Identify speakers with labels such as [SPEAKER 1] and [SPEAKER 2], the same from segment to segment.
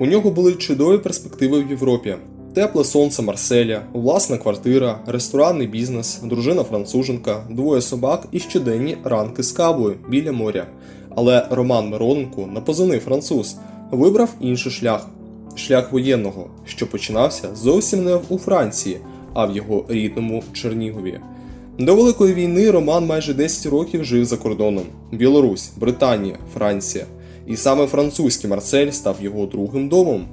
[SPEAKER 1] У нього були чудові перспективи в Європі. Тепле сонце Марселя, власна квартира, ресторанний бізнес, дружина француженка, двоє собак і щоденні ранки з кавою біля моря. Але Роман Мироненко, на позивний француз, вибрав інший шлях шлях воєнного, що починався зовсім не у Франції, а в його рідному Чернігові. До Великої війни Роман майже 10 років жив за кордоном: Білорусь, Британія, Франція. І саме французький Марсель став його другим домом.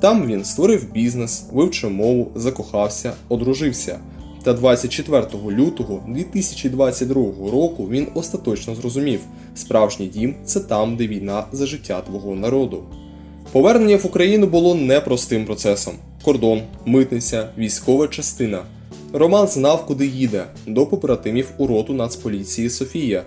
[SPEAKER 1] Там він створив бізнес, вивчив мову, закохався, одружився. Та 24 лютого 2022 року він остаточно зрозумів: справжній дім це там, де війна за життя твого народу. Повернення в Україну було непростим процесом: кордон, митниця, військова частина. Роман знав, куди їде, до побратимів у роту Нацполіції Софія.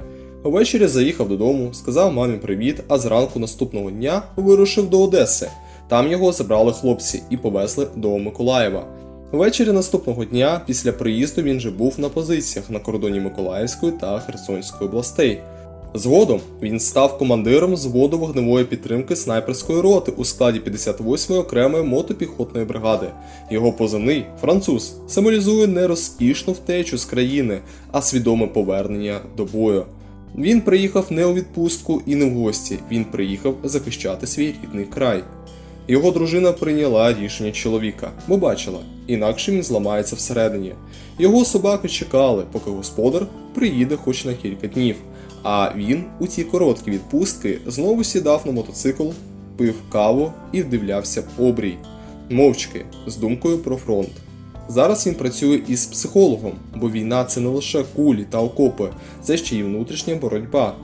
[SPEAKER 1] Ввечері заїхав додому, сказав мамі привіт, а зранку наступного дня вирушив до Одеси. Там його забрали хлопці і повезли до Миколаєва. Ввечері наступного дня, після приїзду, він же був на позиціях на кордоні Миколаївської та Херсонської областей. Згодом він став командиром взводу вогневої підтримки снайперської роти у складі 58-ї окремої мотопіхотної бригади. Його позивний француз символізує не розкішну втечу з країни, а свідоме повернення до бою. Він приїхав не у відпустку і не в гості. Він приїхав захищати свій рідний край. Його дружина прийняла рішення чоловіка, бо бачила, інакше він зламається всередині. Його собаки чекали, поки господар приїде хоч на кілька днів. А він у ці короткі відпустки знову сідав на мотоцикл, пив каву і вдивлявся в обрій, мовчки, з думкою про фронт. Зараз він працює із психологом, бо війна це не лише кулі та окопи, це ще й внутрішня боротьба.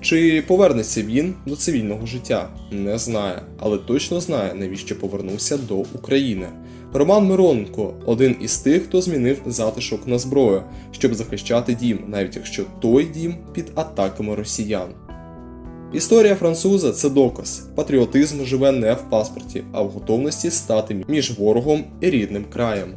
[SPEAKER 1] Чи повернеться він до цивільного життя? Не знає, але точно знає, навіщо повернувся до України. Роман Мироненко один із тих, хто змінив затишок на зброю, щоб захищати дім, навіть якщо той дім під атаками росіян. Історія француза це доказ. Патріотизм живе не в паспорті, а в готовності стати між ворогом і рідним краєм.